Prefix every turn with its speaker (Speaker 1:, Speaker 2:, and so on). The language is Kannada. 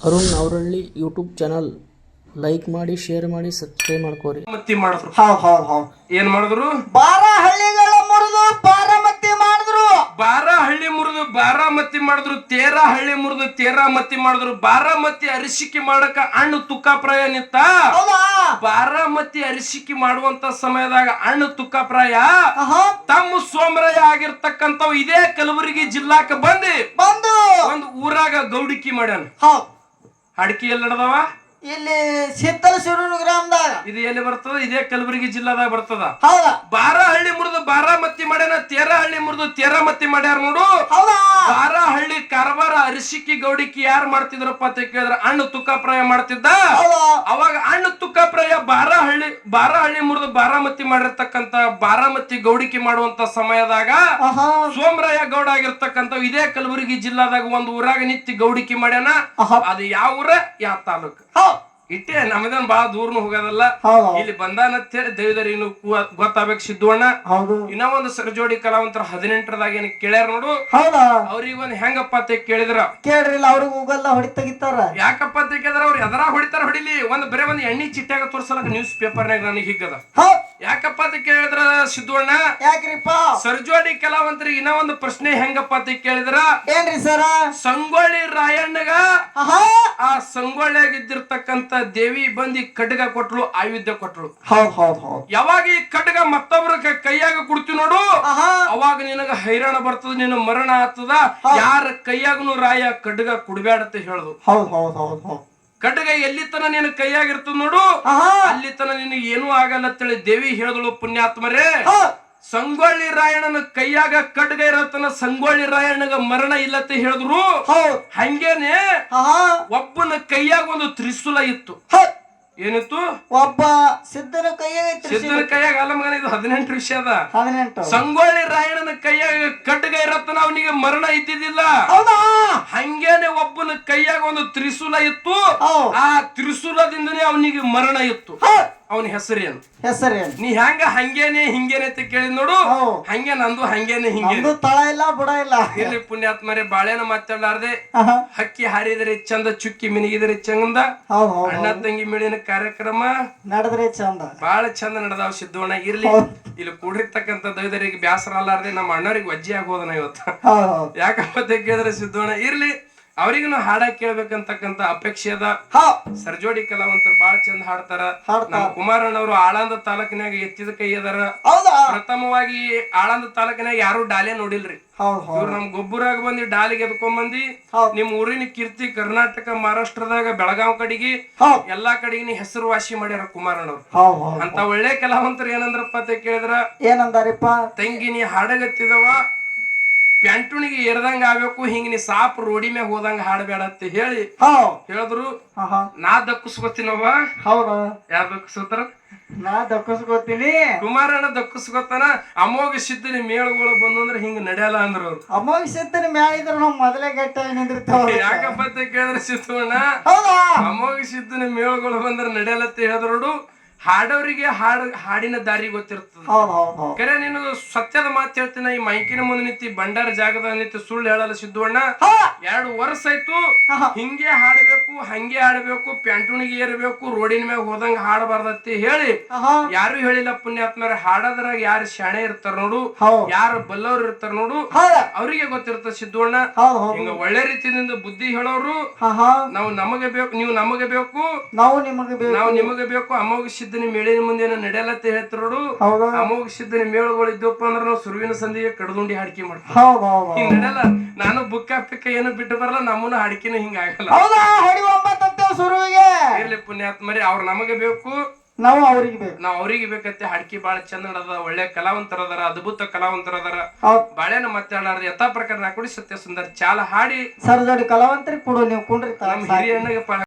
Speaker 1: ಅರುಣ್ ಅವರಳ್ಳಿ ಯೂಟ್ಯೂಬ್ ಚಾನಲ್ ಲೈಕ್ ಮಾಡಿ ಶೇರ್ ಮಾಡಿ ಸಬ್ಸ್ಕ್ರೈಬ್ ಮಾಡ್ಕೋರಿ.
Speaker 2: ಮತ್ತಿ ಮಾಡಿದ್ರು.
Speaker 3: ಹಾ ಹಾ ಹಾ.
Speaker 2: ಏನ್ ಮಾಡಿದ್ರು?
Speaker 3: ಬಾರ ಹಳ್ಳಿಗಳ ಮುರಿದು ಬಾರಾಮತಿ ಮಾಡಿದ್ರು.
Speaker 2: ಬಾರ ಹಳ್ಳಿ ಮುರಿದು ಬಾರಾಮತಿ ಮಾಡಿದ್ರು ತೇರ ಹಳ್ಳಿ ಮುರಿದು ತೇರಾಮತಿ ಮಾಡಿದ್ರು. ಬಾರಾಮತಿ ಅರಿಶಿಕೆ ಮಾಡಕ ಅಣ್ಣು ತುಕ್ಕ ಪ್ರಾಯ ನಿತ್ತ
Speaker 3: ಹೌದಾ?
Speaker 2: ಬಾರಾಮತಿ ಅರಿಶಿಕೆ ಮಾಡುವಂತ ಸಮಯದಾಗ ಅಣ್ಣು ತುಕ್ಕ
Speaker 3: ಪ್ರಾಯ?
Speaker 2: ತಮ್ಮ ಸೋಮರಾಯ ಆಗಿರ್ತಕ್ಕಂಥವ್ ಇದೇ ಕಲಬುರಗಿ ಜಿಲ್ಲಾಕ ಬಂದಿ
Speaker 3: ಬಂದು.
Speaker 2: ಒಂದು ಊರಾಗ ಗೌಡಿಕಿ ಮಾಡ್ಯಾನ.
Speaker 3: ಹೌದ್.
Speaker 2: ಅಡಿಕೆ ಎಲ್ಲಿ ನಡೆದವ?
Speaker 3: ಇಲ್ಲಿ ಶೀತಲ ಶಿರೂರು ಗ್ರಾಮದಾಗ.
Speaker 2: ಇದು ಎಲ್ಲಿ ಬರ್ತದ? ಇದೇ ಕಲಬುರಗಿ ಜಿಲ್ಲಾದಾಗ ಬರ್ತದ.
Speaker 3: ಹೌದಾ.
Speaker 2: ಬಾರಹಳ್ಳಿ ಮುರಿದು ಬಾರಾಮತಿ ಮಾಡ್ಯಾನ ತೇರಹಳ್ಳಿ ಮುರಿದು ತೇರಾಮತಿ ಮಾಡ್ಯಾರ ನೋಡು.
Speaker 3: ಹೌದಾ?
Speaker 2: ಬಾರಹಳ್ಳಿ ಕಾರವಾರ ಅರಿಶಿಕ್ಕಿ ಗೌಡಿಕ್ಕಿ ಯಾರು ಮಾಡ್ತಿದ್ರಪ್ಪ ಅಂತ ಕೇಳಿದ್ರೆ ಅಣ್ಣ ತುಕ್ಕಪ್ರಾಯ ಮಾಡ್ತಿದ್ದ. ಅವಾಗ ಹಣ್ಣು ತುಕ್ಕಪ್ರಾಯ ಬಾರಹಳ್ಳಿ ಬಾರಹಳ್ಳಿ ಮುರಿದು ಬಾರಾಮತಿ ಮಾಡಿರ್ತಕ್ಕಂತ ಬಾರಾಮತಿ ಗೌಡಿಕ್ಕಿ ಮಾಡುವಂತ ಸಮಯದಾಗ ಸೋಮರಾಯ ಗೌಡ ಆಗಿರ್ತಕ್ಕಂಥ ಇದೇ ಕಲಬುರಗಿ ಜಿಲ್ಲಾದಾಗ ಒಂದು ಊರಾಗ ನಿತ್ತಿ ಗೌಡಿಕ್ಕಿ ಮಾಡ್ಯಾನ. ಅದು ಯಾವ ಊರ? ಯಾವ ತಾಲೂಕ್. ಇಟ್ಟೆ ನಮ್ದೇನ್ ಬಾಳ ದೂರ್ನು ಹೋಗೋದಲ್ಲ
Speaker 3: ಇಲ್ಲಿ ಬಂದಾನ
Speaker 2: ಇಲ್ಲಿ ಹೇಳಿ ದೈವದರಿನು ಗೊತ್ತಾಗ್ಬೇಕು ಸಿದ್ದುವಣ್ಣ ಇನ್ನ ಒಂದು ಸರಜೋಡಿ ಕಲಾವಂತರ ಹದಿನೆಂಟರದಾಗ ಏನ್ ಕೇಳ್ಯಾರ ನೋಡು. ಅವ್ರಿಗೆ ಒಂದ್ ಹೆಂಗಪ್ಪ ಅಂತ ಕೇಳಿದ್ರ?
Speaker 3: ಕೇಳ್ರಿಲ್ಲ ಅವ್ರಿಗೆ ಹೋಗಲ್ಲ ಹೊಡಿ ತೆಗಿತಾರ.
Speaker 2: ಯಾಕಪ್ಪ ಅಂತ ಕೇಳಿದ್ರ ಅವ್ರು ಎದರ ಹೊಡಿತಾರ ಹೊಡಿಲಿ? ಒಂದ್ ಬರೇ ಒಂದ್ ಎಣ್ಣಿ ಚಿಟ್ಟಾಗ ತೋರ್ಸಲಕ್ಕ ನ್ಯೂಸ್ ಪೇಪರ್ನಾಗ ನನಗೆ ಹಿಗ್ಗದ. ಯಾಕಪ್ಪ ಅಂತ ಕೇಳಿದ್ರ ಸಿದ್ದುವಣ್ಣ
Speaker 3: ಯಾಕ್ರಿಪ್ಪ?
Speaker 2: ಸರ್ಜೋಡಿ ಕಲಾವಂತರಿಗೆ ಇನ್ನ ಒಂದು ಪ್ರಶ್ನೆ ಹೆಂಗಪ್ಪ ಅಂತ ಕೇಳಿದ್ರ?
Speaker 3: ಏನ್ರಿ ಸರ?
Speaker 2: ಸಂಗೊಳ್ಳಿ ರಾಯಣ್ಣಗ ಆ ಸಂಗೊಳ್ಳಿಯಾಗಿದ್ದಿರ್ತಕ್ಕಂತ ದೇವಿ ಬಂದಿ ಖಡ್ಗ ಕೊಟ್ಲು ಆಯುಧ ಕೊಟ್ಲು.
Speaker 3: ಹೌದ್ ಹೌದ್ ಹೌದ್.
Speaker 2: ಯಾವಾಗ ಈ ಖಡ್ಗ ಮತ್ತೊಬ್ಬರ ಕೈಯಾಗ ಕೊಡ್ತೀವಿ ನೋಡು. ಅವಾಗ ನಿನಗ ಹೈರಾಣ ಬರ್ತದ ನಿನ್ನ ಮರಣ ಆಗ್ತದ. ಯಾರ ಕೈಯಾಗನು ರಾಯ ಖಡ್ಗ ಕುಡಬೇಡ ಅಂತ ಹೇಳುದು.
Speaker 3: ಹೌದ್ ಹೌದ್ ಹೌದ್ ಹೌದ್.
Speaker 2: ಖಡ್ಗ ಎಲ್ಲಿ ತನ ನಿನ್ನ ಕೈಯಾಗಿರ್ತದ ನೋಡು. ಅಲ್ಲಿ ತನ ನಿನಗೆ ಏನೂ ಆಗಲ್ಲ ಅಂತೇಳಿ ದೇವಿ ಹೇಳಿದಳು ಪುಣ್ಯಾತ್ಮರೇ. ಸಂಗೊಳ್ಳಿ ರಾಯಣ್ಣನ ಕೈಯಾಗ ಖಡ್ಗ ಇರತನ ಸಂಗೊಳ್ಳಿ ರಾಯಣ್ಣಗ ಮರಣ ಇಲ್ಲತ್ತೆ ಹೇಳಿದ್ರು. ಹಂಗೇನೆ ಒಬ್ಬನ ಕೈಯಾಗ ಒಂದು ತ್ರಿಶೂಲ ಇತ್ತು. ಏನಿತ್ತು?
Speaker 3: ಒಬ್ಬ ಸಿದ್ಧನ ಕೈಯಾಗ
Speaker 2: ಸಿದ್ಧನ ಕೈಯಾಗ ಅಲ್ಲ ಮಗನ ಇದು ಹದಿನೆಂಟು ವಿಷಯ ಅದ.
Speaker 3: ಹದಿನೆಂಟು.
Speaker 2: ಸಂಗೊಳ್ಳಿ ರಾಯಣ್ಣನ ಕೈಯಾಗ ಕಡ್ಗ ಇರತ್ತನ ಅವನಿಗೆ ಮರಣ ಇದ್ದಿದ್ದಿಲ್ಲ. ಹಂಗೇನೆ ಒಬ್ಬನ ಕೈಯಾಗ ಒಂದು ತ್ರಿಶೂಲ ಇತ್ತು. ಆ ತ್ರಿಶೂಲದಿಂದನೇ ಅವನಿಗೆ ಮರಣ ಇತ್ತು. ಅವನ ಹೆಸರೇನು?
Speaker 3: ಹೆಸರೇನು?
Speaker 2: ನೀ ಹೆಂಗ ಹಂಗೇನೆ ಹಿಂಗೇನೆ ಅಂತ ಕೇಳಿದ್ ನೋಡು. ಹಂಗೆ ನಂದು ಹಂಗೇನೆ ಹಿಂಗೇನೆ.
Speaker 3: ನಮ್ದು ತಳ ಇಲ್ಲ ಬುಡ ಇಲ್ಲ.
Speaker 2: ಇರ್ಲಿ ಪುಣ್ಯಾತ್ಮರೇ ಬಾಳೆನ ಮಾತಾಡ್ಲಾರ್ದೆ.
Speaker 3: ಆಹಾ.
Speaker 2: ಹಕ್ಕಿ ಹಾರಿದ್ರೆ ಚಂದ ಚುಕ್ಕಿ ಮಿನಿಗಿದ್ರೆ ಚಂದ. ಅಣ್ಣ ತಂಗಿ ಮೇಳಿನ ಕಾರ್ಯಕ್ರಮ.
Speaker 3: ನಡೆದ್ರೆ ಚಂದ.
Speaker 2: ಬಾಳ ಚಂದ ನಡೆದಾವ್ ಸಿದ್ದೋಣ ಇರ್ಲಿ.
Speaker 3: ಹೌದ್.
Speaker 2: ಇಲ್ಲಿ ಕೂಡಿರ್ತಕ್ಕಂಥ ದೈವದರಿಗೆ ಬ್ಯಾಸರ ಅಲ್ಲಾರ್ದೆ ನಮ್ಮ ಅಣ್ಣವ್ರಿಗೆ ವಜ್ಜಿ ಆಗೋದನ ಇವತ್ತು.
Speaker 3: ಹೌದ್ ಹೌದ್
Speaker 2: ಯಾಕಪ್ಪ ತೆಗ್ಗಿದ್ರೆ ಸಿದ್ದೋಣ ಇರ್ಲಿ. ಅವ್ರಿಗೂ ಹಾಡ ಕೇಳ್ಬೇಕಂತಕ್ಕಂತ ಅಪೇಕ್ಷೆ ಅದ ಸರ್ಜೋಡಿ ಕಲಾವಂತರು ಬಾಳ ಚಂದ ಹಾಡ್ತಾರ.
Speaker 3: ಕುಮಾರಣ್ಣ
Speaker 2: ನಮ್ಮ ಕುಮಾರಣ್ಣವರು ಆಳಂದ ತಾಲೂಕಿನಾಗ ಎತ್ತಿದ ಕೈ ಅದಾರ. ಪ್ರಥಮವಾಗಿ ಆಳಂದ ತಾಲೂಕಿನಾಗ ಯಾರು ಡಾಲೆ ನೋಡಿಲ್ರಿ. ಇವ್ರು ನಮ್ ಗೊಬ್ಬರಾಗ ಬಂದಿ ಡಾಲಿಗೆ ಎದ್ಕೊಂಡ್ ಬಂದಿ. ನಿಮ್ ಊರಿನ ಕೀರ್ತಿ ಕರ್ನಾಟಕ ಮಹಾರಾಷ್ಟ್ರದಾಗ ಬೆಳಗಾವ್ ಕಡೆಗೆ ಎಲ್ಲಾ ಕಡೆಗೆ ಹೆಸರುವಾಸಿ ಮಾಡ್ಯಾರ ಕುಮಾರಣ್ಣವ್ರು ಅಂತ ಒಳ್ಳೆ ಕಲಾವಂತರು ಏನಂದ್ರಪ್ಪ ಅಂತ ಕೇಳಿದ್ರ?
Speaker 3: ಏನಂದಾರಿಪ್ಪ?
Speaker 2: ತಂಗಿ ನೀ ಹಾಡಗತ್ತಿದವ ಪ್ಯಾಂಟುಣಿಗೆ ಏರ್ದಂಗ ಆಗ್ಬೇಕು ಹಿಂಗ ನೀ ಸಾಪ್ ರೋಡಿ ಮ್ಯಾಗ ಹೋದಂಗ ಹಾಡಬೇಡ ಅಂತ ಹೇಳಿ ಹೇಳಿದ್ರು. ನಾ ದಕ್ಕಸ್ಕೊತೀನವ
Speaker 3: ಹೌದಾ?
Speaker 2: ಯಾರ ದಕ್ಕಸ್ಕೋತಾರ?
Speaker 3: ನಾ ದಕ್ಕಸ್ಕೋತೀನಿ.
Speaker 2: ಕುಮಾರಣ್ಣ ದಕ್ಕಸ್ಕೋತಾನ. ಅಮೋಘ ಸಿದ್ಧನ ಮೇಳಗಳು ಬಂದು ಅಂದ್ರೆ ಹಿಂಗ ನಡೆಯಲ್ಲ ಅಂದ್ರ ಅವ್ರು.
Speaker 3: ಅಮ್ಮಗ್ ಸಿದ್ಧನ ಮ್ಯಾಲ ಇದ್ರ ನಾವ್ ಮೊದಲೇ ಗಟ್ಟ ನಿಂದಿರ್ತಾವ
Speaker 2: ಯಾಕಪ್ಪ ಅಂತ ಕೇಳಿದ್ರೆ ಸಿದ್ಧಣ್ಣ
Speaker 3: ಹೌದಾ?
Speaker 2: ಅಮೋಘ ಸಿದ್ಧನ ಮೇಳಗಳು ಬಂದ್ರೆ ನಡೆಯಲ್ಲ ಅಂತ ಹೇಳಿದ್ರು ಹಾಡೋರಿಗೆ ಹಾಡು ಹಾಡಿನ ದಾರಿ ಗೊತ್ತಿರ್ತದೆ. ಕರೆ ನೀನು ಸತ್ಯದ ಮಾತು ಹೇಳ್ತೀನಿ ಈ ಮೈಕಿನ ಮುಂದೆ ನಿಂತಿ ಬಂಡಾರ ಜಾಗದ ನಿಂತಿ ಸುಳ್ಳು ಹೇಳಲ್ಲ
Speaker 3: ಸಿದ್ದುವಣ್ಣ
Speaker 2: ಎರಡು ವರ್ಷ ಆಯ್ತು. ಹಿಂಗೆ ಹಾಡಬೇಕು ಹಂಗೆ ಹಾಡಬೇಕು ಪ್ಯಾಂಟುಣಿಗೆ ಏರ್ಬೇಕು ರೋಡಿನ ಮ್ಯಾಗ ಹೋದಂಗ ಹಾಡಬಾರ್ದತ್ತಿ ಹೇಳಿ. ಯಾರು ಹೇಳಿಲ್ಲ ಪುಣ್ಯಾತ್ಮರ ಹಾಡೋದ್ರಾಗ ಯಾರು ಶಾಣೆ ಇರ್ತಾರ ನೋಡು. ಯಾರು ಬಲ್ಲವ್ರು ಇರ್ತಾರ ನೋಡು. ಅವ್ರಿಗೆ
Speaker 3: ಹೌದ್ ಹೌದ್
Speaker 2: ಹಿಂಗ ಒಳ್ಳೆ ರೀತಿಯಿಂದ ಬುದ್ಧಿ ಹೇಳೋರು. ನಾವು ನಮಗೆ ಬೇಕು ನೀವು ನಮಗೆ ಬೇಕು.
Speaker 3: ನಾವು ನಿಮಗೆ ಬೇಕು.
Speaker 2: ನಾವು ನಿಮಗೆ ಬೇಕು ಅಮೋಘ ಸಿದ್ಧನ ಮೇಳಿನ ಮುಂದೆ ಏನೋ ನಡೆಯಲತ್ತ
Speaker 3: ಹೇಳ್ತಿರೋಡು
Speaker 2: ಅಮೋಘ ಸಿದ್ಧನ ಮೇಳುಗಳು ಇದ್ದಪ್ಪ ಅಂದ್ರೆ ನಾವು ಸುರುವಿನ ಸಂದಿಗೆ ಕಡದುಂಡಿ ಹಾಡಿಕೆ ಮಾಡ್ತೀವಿ. ಹಿಂಗ್ ನಡೆಯಲ್ಲ. ನಾನು ಬುಕ್ಕ ಪಿಕ್ಕ ಏನು ಬಿಟ್ಟು ಬರಲ್ಲ ನಮ್ಮನ್ನ ಹಾಡಿಕೆನ ಹಿಂಗ ಆಗಲ್ಲ. ಇರ್ಲಿ ಪುಣ್ಯಾತ್ಮರಿ ಅವ್ರ ನಮಗೆ ಬೇಕು.
Speaker 3: ನಾವು ಅವ್ರಿಗೆ ಬೇಕು.
Speaker 2: ನಾವ್ ಅವ್ರಿಗೆ ಬೇಕತ್ತೆ ಹಾಡಿಕೆ ಬಾಳ ಚಂದ ನಡದ ಒಳ್ಳೆ ಕಲಾವಂತರ ಅದಾರ ಅದ್ಭುತ ಕಲಾವಂತರ ಅದಾರ. ಬಾಳೆನ ಮಾತಾಡಾರ್ದ ಯಥಾ ಪ್ರಕಾರ ನಾಕುಡಿ ಸತ್ಯ ಸುಂದರ್ ಚಾಲ ಹಾಡಿ.
Speaker 3: ಸರ್ ಜೋಡಿ ಕಲಾವಂತರಿ ಕೊಡು ನೀವು ಕುಂಡ್ರಿ
Speaker 2: ನಮ್ಮ ಹಿರಿಯಣ್ಣಗೆ